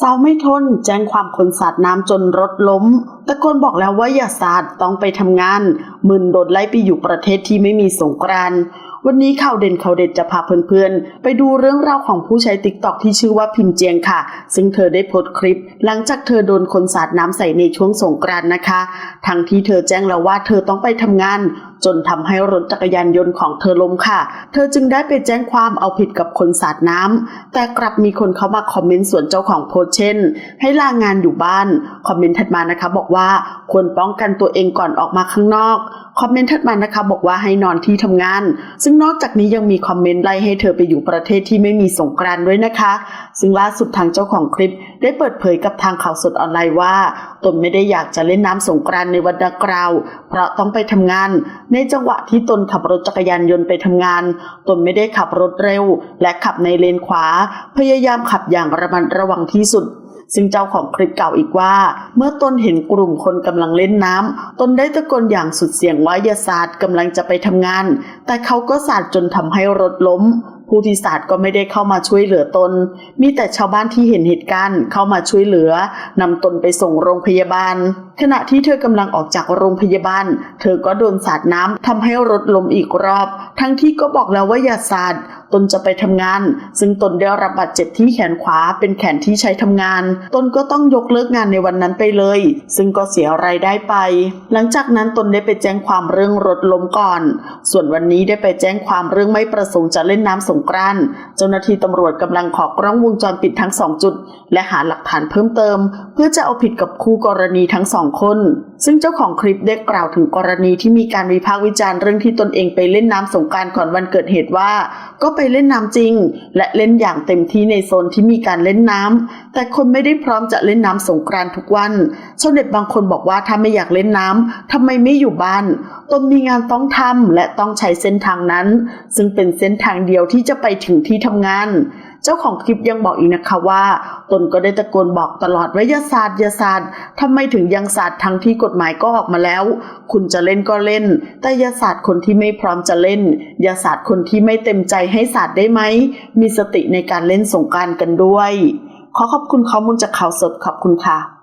สาวไม่ทนแจ้งความคนสาดน้ำจนรถล้มตะโกนบอกแล้วว่าอย่าสาดต้องไปทำงานมึนโดนไล่ไปอยู่ประเทศที่ไม่มีสงกรานต์ วันนี้ข่าวเด่นข่าวเด็ดจะพาเพื่อนๆ ไปดูเรื่องราวของผู้ใช้ติ๊กต็อกที่ชื่อว่าพิมเจียงค่ะ ซึ่งเธอได้โพสต์คลิป หลังจากเธอโดนคนสาดน้ำใส่ในช่วงสงกรานต์นะคะ ทั้งที่เธอแจ้งแล้วว่าเธอต้องไปทำงาน จนทำให้รถจักรยานยนต์ของเธอล้มค่ะ เธอจึงได้ไปแจ้งความเอาผิดกับคนสาดน้ำแต่กลับมีคนเข้ามาคอมเมนต์ส่วนเจ้าของโพสต์เช่น ให้ลางานอยู่บ้าน คอมเมนต์ถัดมานะคะ บอกว่าควรป้องกันตัวเองก่อนออกมาข้างนอก คอมเมนต์ถัดมานะคะ บอกว่าให้นอนที่ทำงานซึ่งึ่งนอกจากนี้ยังมีคอมเมนต์ไล่ให้เธอไปอยู่ประเทศที่ไม่มีสงกรานต์ด้วยนะคะ ซึ่งล่าสุดทางเจ้าของคลิป ได้เปิดเผยกับทางข่าวสดออนไลน์ว่า ตนไม่ได้อยากจะเล่นน้ำสงกรานต์ในวันดังกล่าวเพราะต้องไปทำงาน ในจังหวะที่ตนขับรถจักรยานยนต์ไปทำงาน ตนไม่ได้ขับรถเร็ว และขับในเลนขวา พยายามขับอย่างระมัดระวังที่สุด ซึ่งเจ้าของคลิปกล่าวอีกว่า เมื่อตนเห็นกลุ่มคนกำลังเล่นน้ำตนได้ตะโกนอย่างสุดเสียงว่าอย่าสาดกำลังจะไปทำงาน แต่เขาก็สาดจนทำให้รถล้มผู้ที่สาดก็ไม่ได้เข้ามาช่วยเหลือตน มีแต่ชาวบ้านที่เห็นเหตุการณ์เข้ามาช่วยเหลือนำตนไปส่งโรงพยาบาล ขณะที่เธอกำลังออกจากโรงพยาบาล เธอก็โดนสาดน้ำทำให้รถล้มอีกรอบ ทั้งที่ก็บอกแล้วว่าอย่าสาดตนจะไปทำงาน ซึ่งตนได้รับบาดเจ็บที่แขนขวาเป็นแขนที่ใช้ทำงาน ตนก็ต้องยกเลิกงานในวันนั้นไปเลย ซึ่งก็เสียรายได้ไป หลังจากนั้นตนได้ไปแจ้งความเรื่องรถล้มก่อน ส่วนวันนี้ได้ไปแจ้งความเรื่องไม่ประสงค์จะเล่นน้ำสงกรานต์เจ้าหน้าที่ตำรวจกำลังขอกล้องวงจรปิดทั้งสองจุด และหาหลักฐานเพิ่มเติม เพื่อจะเอาผิดกับคู่กรณีทั้งสองคน ซึ่งเจ้าของคลิปได้กล่าวถึงกรณีที่มีการวิพากษ์วิจารณ์เรื่องที่ตนเองไปเล่นน้ำสงกรารก่อนวันเกิดเหตุว่า ก็ไปเล่นน้ำจริง และเล่นอย่างเต็มที่ในโซนที่มีการเล่นน้ำแต่คนไม่ได้พร้อมจะเล่นน้ำสงกรานทุกวันชาวเน็ตบางคนบอกว่าถ้าไม่อยากเล่นน้ำทำไมไม่อยู่บ้านตนมีงานต้องทำและต้องใช้เส้นทางนั้น ซึ่งเป็นเส้นทางเดียวที่จะไปถึงที่ทำงาน จ้าของคลิปยังบอกอีกนะคะว่า ตนก็ได้ตะโกนบอกตลอดว่าอย่าสาดอย่าสาดทำไมถึงยังสาดทั้งที่กฎหมายก็ออกมาแล้ว คุณจะเล่นก็เล่น แต่อย่าสาดคนที่ไม่พร้อมจะเล่น อย่าสาดคนที่ไม่เต็มใจให้สาดได้ไหม มีสติในการเล่นสงการกันด้วย ขอขอบคุณข้อมูลจากข่าวสดขอบคุณค่ะ